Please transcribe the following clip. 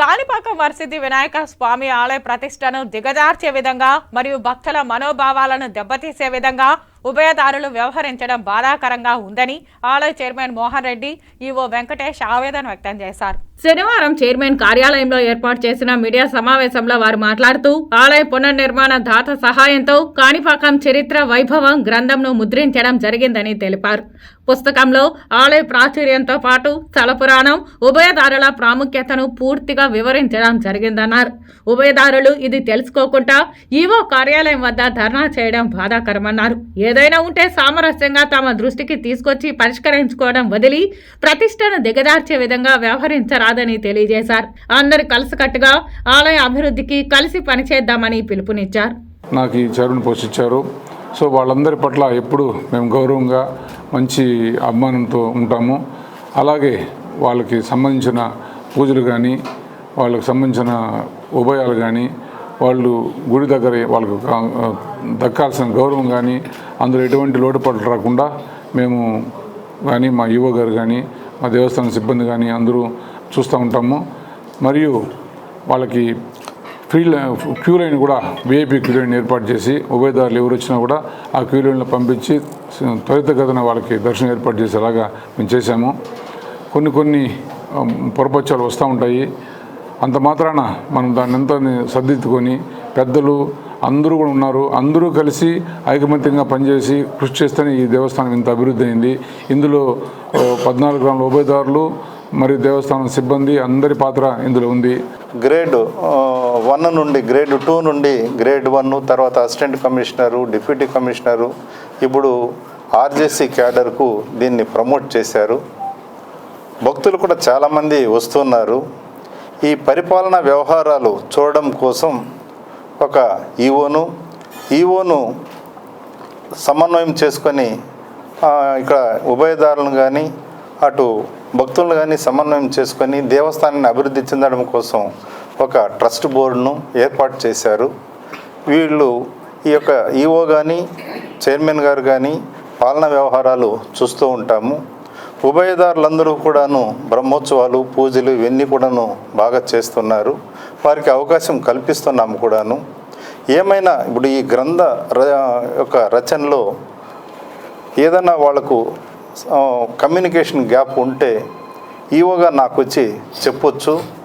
కాణిపాక వర్సిద్ధి వినాయక స్వామి ఆలయ ప్రతిష్టను దిగజార్చే విధంగా మరియు భక్తుల మనోభావాలను దెబ్బతీసే విధంగా ఉభయదారులు వ్యవహరించడం బాధాకరంగా ఉందని ఆలయ చైర్మన్ మోహన్ రెడ్డి ఈవో వెంకటేష్ ఆవేదన వ్యక్తం చేశారు. శనివారం చైర్మన్ కార్యాలయంలో ఏర్పాటు చేసిన మీడియా సమావేశంలో వారు మాట్లాడుతూ ఆలయ పునర్నిర్మాణ దాత సహాయంతో కాణిపాకం చరిత్ర వైభవం గ్రంథంను ముద్రించడం జరిగిందని తెలిపారు. పుస్తకంలో ఆలయ ప్రాచుర్యంతో పాటు స్థలపురాణం ఉభయదారుల ప్రాముఖ్యతను పూర్తిగా వివరించడం జరిగిందన్నారు. ఉభయదారులు ఇది తెలుసుకోకుండా ఈవో కార్యాలయం వద్ద ధర్నా చేయడం బాధాకరమన్నారు. ఏదైనా ఉంటే సామరస్యంగా తమ దృష్టికి తీసుకొచ్చి పరిష్కరించుకోవడం వదిలి ప్రతిష్టను దిగజార్చే విధంగా వ్యవహరించరాదని తెలియజేశారు. అందరు కలిసికట్టుగా ఆలయ అభివృద్ధికి కలిసి పనిచేద్దామని పిలుపునిచ్చారు. నాకు ఈ చరువును పోషించారు. సో వాళ్ళందరి పట్ల ఎప్పుడు మేము గౌరవంగా మంచి అభిమానంతో ఉంటాము. అలాగే వాళ్ళకి సంబంధించిన పూజలు కానీ వాళ్ళకి సంబంధించిన ఉభయాలు కానీ వాళ్ళు గుడి దగ్గర వాళ్ళకు దక్కాల్సిన గౌరవం కానీ అందులో ఎటువంటి లోటుపాట్లు రాకుండా మేము కానీ మా యువ గారు కానీ మా దేవస్థానం సిబ్బంది కానీ అందరూ చూస్తూ ఉంటాము. మరియు వాళ్ళకి ఫ్రీ క్యూ లైన్ కూడా వీఐపీ క్యూ లైన్ ఏర్పాటు చేసి ఉభయదారులు ఎవరు వచ్చినా కూడా ఆ క్యూ లైన్లో పంపించి స- త్వరితగతిన వాళ్ళకి దర్శనం ఏర్పాటు చేసేలాగా మేము చేశాము. కొన్ని కొన్ని పొరపచ్చాలు వస్తూ ఉంటాయి. అంత మాత్రాన మనం దాన్ని ఎంతో సర్దిద్దుకొని పెద్దలు అందరూ కూడా ఉన్నారు. అందరూ కలిసి ఐకమత్యంగా పనిచేసి కృషి చేస్తేనే ఈ దేవస్థానం ఇంత అభివృద్ధి అయింది. ఇందులో పద్నాలుగు గ్రాముల ఉభయదారులు మరియు దేవస్థానం సిబ్బంది అందరి పాత్ర ఇందులో ఉంది. గ్రేడ్ వన్ నుండి గ్రేడ్ టూ నుండి గ్రేడ్ వన్ తర్వాత అసిస్టెంట్ కమిషనరు డిప్యూటీ కమిషనరు ఇప్పుడు ఆర్జేసీ క్యాడర్కు దీన్ని ప్రమోట్ చేశారు. భక్తులు కూడా చాలామంది వస్తున్నారు. ఈ పరిపాలన వ్యవహారాలు చూడడం కోసం ఒక ఈవోను ఈవోను సమన్వయం చేసుకొని ఇక్కడ ఉభయదారులను కానీ అటు భక్తులను కానీ సమన్వయం చేసుకొని దేవస్థానాన్ని అభివృద్ధి చెందడం కోసం ఒక ట్రస్ట్ బోర్డును ఏర్పాటు చేశారు. వీళ్ళు ఈ యొక్క ఈఓ కానీ చైర్మన్ గారు కానీ పాలన వ్యవహారాలు చూస్తూ ఉంటాము. ఉభయదారులందరూ కూడాను బ్రహ్మోత్సవాలు పూజలు ఇవన్నీ కూడాను బాగా చేస్తున్నారు. వారికి అవకాశం కల్పిస్తున్నాము కూడాను. ఏమైనా ఇప్పుడు ఈ గ్రంథ ర యొక్క రచనలో ఏదైనా వాళ్ళకు కమ్యూనికేషన్ గ్యాప్ ఉంటే ఈవోగా నాకు వచ్చి చెప్పొచ్చు.